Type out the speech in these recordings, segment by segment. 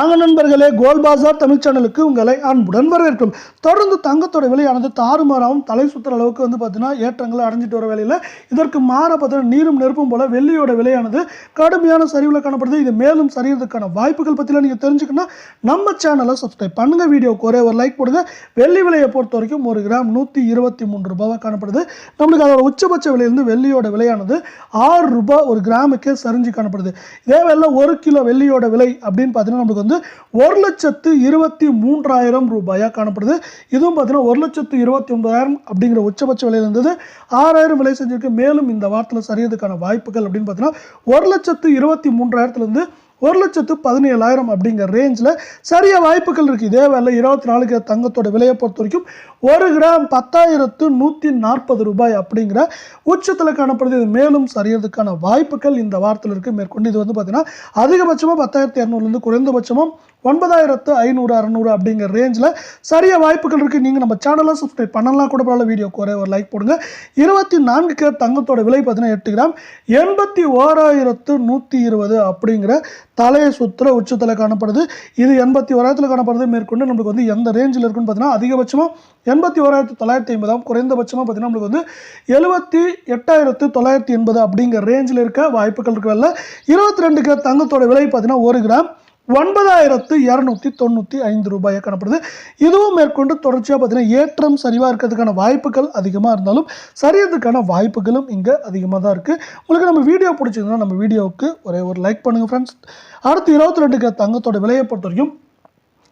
நாங்கள் நண்பர்களே கோல் பாசார் தமிழ் சேனலுக்கு உங்களை அன்புடன் வரவேற்கும். தொடர்ந்து தங்கத்தோட விலையானது தாறுமாறாகவும் தலை சுற்றுற அளவுக்கு வந்து பார்த்தீங்கன்னா ஏற்றங்களை அடைஞ்சிட்டு வர வேலையில் இதற்கு மாற பார்த்தீங்கன்னா நீரும் நெருப்பும் போல வெள்ளியோட விலையானது கடுமையான சரிவில் காணப்படுது. இது மேலும் சரியறதுக்கான வாய்ப்புகள் பற்றிலாம் நீங்கள் தெரிஞ்சுக்கணும் நம்ம சேனலை சப்ஸ்கிரைப் பண்ணுங்கள் வீடியோக்கு ஒரே ஒரு லைக் போடுங்க. வெள்ளி விலையை பொறுத்த வரைக்கும் ஒரு கிராம் நூற்றி இருபத்தி மூன்று ரூபாவாக காணப்படுது. நம்மளுக்கு அதோட உச்சபட்ச விலையிலிருந்து வெள்ளியோட விலையானது ஆறு ரூபாய் ஒரு கிராமுக்கே சரிஞ்சு காணப்படுது. இதே வேலை ஒரு கிலோ வெள்ளியோட விலை அப்படின்னு பார்த்தீங்கன்னா நமக்கு வந்து ஒரு லட்சத்து இருபத்தி மூன்றாயிரம் ரூபாயாக காணப்படுது. இதுவும் பார்த்தீங்கன்னா ஒரு லட்சத்து இருபத்தி ஒன்பதாயிரம் அப்படிங்கிற உச்சபட்ச விலையில் இருந்தது. ஆறாயிரம் விலை செஞ்சிருக்கு. மேலும் இந்த வாரத்தில் சரியதுக்கான வாய்ப்புகள் அப்படின்னு பார்த்தீங்கன்னா ஒரு லட்சத்து இருபத்தி மூன்றாயிரத்துலேருந்து ஒரு லட்சத்து பதினேழாயிரம் அப்படிங்கிற ரேஞ்சில் சரிய வாய்ப்புகள் இருக்குது இதே வேலை இருபத்தி நாலு கிராம் தங்கத்தோட விலையை பொறுத்த வரைக்கும் ஒரு கிராம் பத்தாயிரத்து நூற்றி நாற்பது ரூபாய் அப்படிங்கிற உச்சத்தில் காணப்படுது. இது மேலும் சரியறதுக்கான வாய்ப்புகள் இந்த வாரத்தில் இருக்குது மேற்கொண்டு இது வந்து பார்த்தீங்கன்னா அதிகபட்சமாக பத்தாயிரத்தி இரநூறுலேருந்து குறைந்தபட்சமாக ஒன்பதாயிரத்து ஐநூறு அறநூறு அப்படிங்கிற ரேஞ்சில் சரியா வாய்ப்புகள் இருக்குது நீங்கள் நம்ம சேனலாக சப்ஸ்கிரைப் பண்ணலாம். கூட பரவாயில்ல வீடியோக்கு ஒரே ஒரு லைக் போடுங்க. இருபத்தி நான்கு கேர் தங்கத்தோட விலை பார்த்தீங்கன்னா எட்டு கிராம். எண்பத்தி ஓராயிரத்து நூற்றி இருபது அப்படிங்கிற தலையை சுற்றுற உச்சத்தில் காணப்படுது. இது எண்பத்தி ஓராயிரத்தில் காணப்படுது. மேற்கொண்டு நம்மளுக்கு வந்து எந்த ரேஞ்சில் இருக்குன்னு பார்த்தீங்கன்னா அதிகபட்சமாக எண்பத்தி ஓராயிரத்து தொள்ளாயிரத்தி ஐம்பதாம் குறைந்தபட்சமாக பார்த்தீங்கன்னா நம்மளுக்கு வந்து எழுபத்தி எட்டாயிரத்து தொள்ளாயிரத்தி எண்பது அப்படிங்கிற ரேஞ்சில் இருக்க வாய்ப்புகள் இருக்கவில்ல இருபத்தி ரெண்டு கேர் தங்கத்தோட விலை பார்த்தீங்கன்னா ஒரு கிராம். ஒன்பதாயிரத்து இரநூத்தி தொண்ணூற்றி ஐந்து ரூபாயை காணப்படுது. இதுவும் மேற்கொண்டு தொடர்ச்சியாக பார்த்தீங்கன்னா ஏற்றம் சரிவாக இருக்கிறதுக்கான வாய்ப்புகள் அதிகமாக இருந்தாலும் சரியறதுக்கான வாய்ப்புகளும் இங்கே அதிகமாக தான் இருக்குது உங்களுக்கு நம்ம வீடியோ பிடிச்சிருந்தோம்னா நம்ம வீடியோவுக்கு ஒரே ஒரு லைக் பண்ணுங்கள் ஃப்ரெண்ட்ஸ் அடுத்து இருபத்தி ரெண்டுக்கு தங்கத்தோட விலையை பொறுத்த வரைக்கும்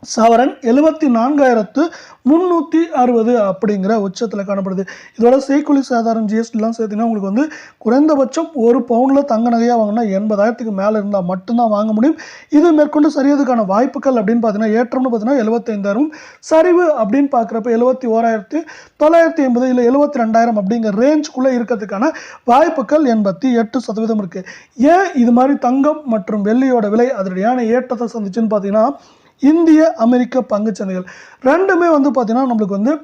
சவரன் எழுபத்தி நான்காயிரத்து முந்நூற்றி அறுபது அப்படிங்கிற உச்சத்தில் காணப்படுது. இதோட செய்கூலி சாதாரண ஜிஎஸ்டிலாம் சேர்த்திங்கன்னா உங்களுக்கு வந்து குறைந்தபட்சம் ஒரு பவுனில் தங்க நகையாக வாங்கினா எண்பதாயிரத்துக்கு மேலே இருந்தால் மட்டும்தான் வாங்க முடியும். இது மேற்கொண்டு சரியதுக்கான வாய்ப்புகள் அப்படின்னு பார்த்தீங்கன்னா ஏற்றம்னு பார்த்தீங்கன்னா எழுபத்தைந்தாயிரம் சரிவு அப்படின்னு பார்க்குறப்ப எழுபத்தி ஓராயிரத்து தொள்ளாயிரத்தி ஐம்பது இல்லை எழுபத்தி ரெண்டாயிரம் அப்படிங்கிற ரேஞ்சுக்குள்ளே இருக்கிறதுக்கான வாய்ப்புகள் எண்பத்தி எட்டு சதவீதம் இருக்குது ஏன் இது மாதிரி தங்கம் மற்றும் வெள்ளியோட விலை அதனுடையான ஏற்றத்தை சந்திச்சுன்னு பார்த்தீங்கன்னா இந்திய அமெரிக்க பங்கு சந்தைகள். ரெண்டுமே வந்து பார்த்திங்கன்னா நம்மளுக்கு வந்து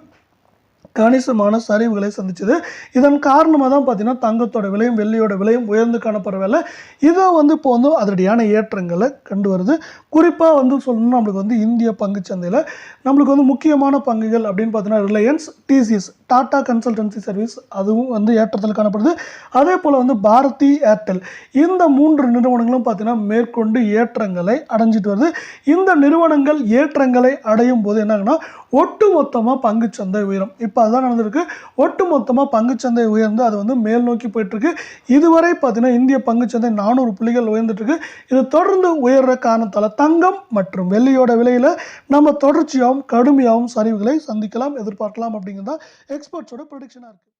கணிசமான சரிவுகளை சந்திச்சது. இதன் காரணமாக தான் பார்த்தீங்கன்னா தங்கத்தோட விலையும் வெள்ளியோட விலையும் உயர்ந்து காணப்படுற வேலை. இதை வந்து இப்போ வந்து அதனுடையான ஏற்றங்களை கண்டு வருது. குறிப்பாக வந்து சொல்லணும்னா நம்மளுக்கு வந்து இந்திய பங்குச்சந்தையில் நம்மளுக்கு வந்து முக்கியமான பங்குகள் அப்படின்னு பார்த்தீங்கன்னா Reliance TCS Tata consultancy service அதுவும் வந்து ஏற்றத்தில் காணப்படுது. அதே போல் வந்து பாரதி ஏர்டெல். இந்த மூன்று நிறுவனங்களும் பார்த்தீங்கன்னா மேற்கொண்டு ஏற்றங்களை அடைஞ்சிட்டு வருது. இந்த நிறுவனங்கள் ஏற்றங்களை அடையும் போது என்னங்கன்னா ஒட்டு மொத்தமாக பங்கு சந்தை உயரும். இப்போ அதுதான் நடந்திருக்கு. ஒட்டுமொத்தமாக பங்குச்சந்தை உயர்ந்து அது வந்து மேல் நோக்கி போயிட்டுருக்கு. இதுவரை பார்த்தீங்கன்னா இந்திய பங்குச்சந்தை நானூறு புள்ளிகள் உயர்ந்துட்டுருக்கு. இது தொடர்ந்து உயர்ற காரணத்தால் தங்கம் மற்றும் வெள்ளியோட விலையில் நம்ம தொடர்ச்சியாகவும் கடுமையாகவும் சரிவுகளை சந்திக்கலாம் எதிர்பார்க்கலாம் அப்படிங்கிறது தான் எக்ஸ்பர்ட்ஸோட ப்ரொடிக்ஷனாக இருக்குது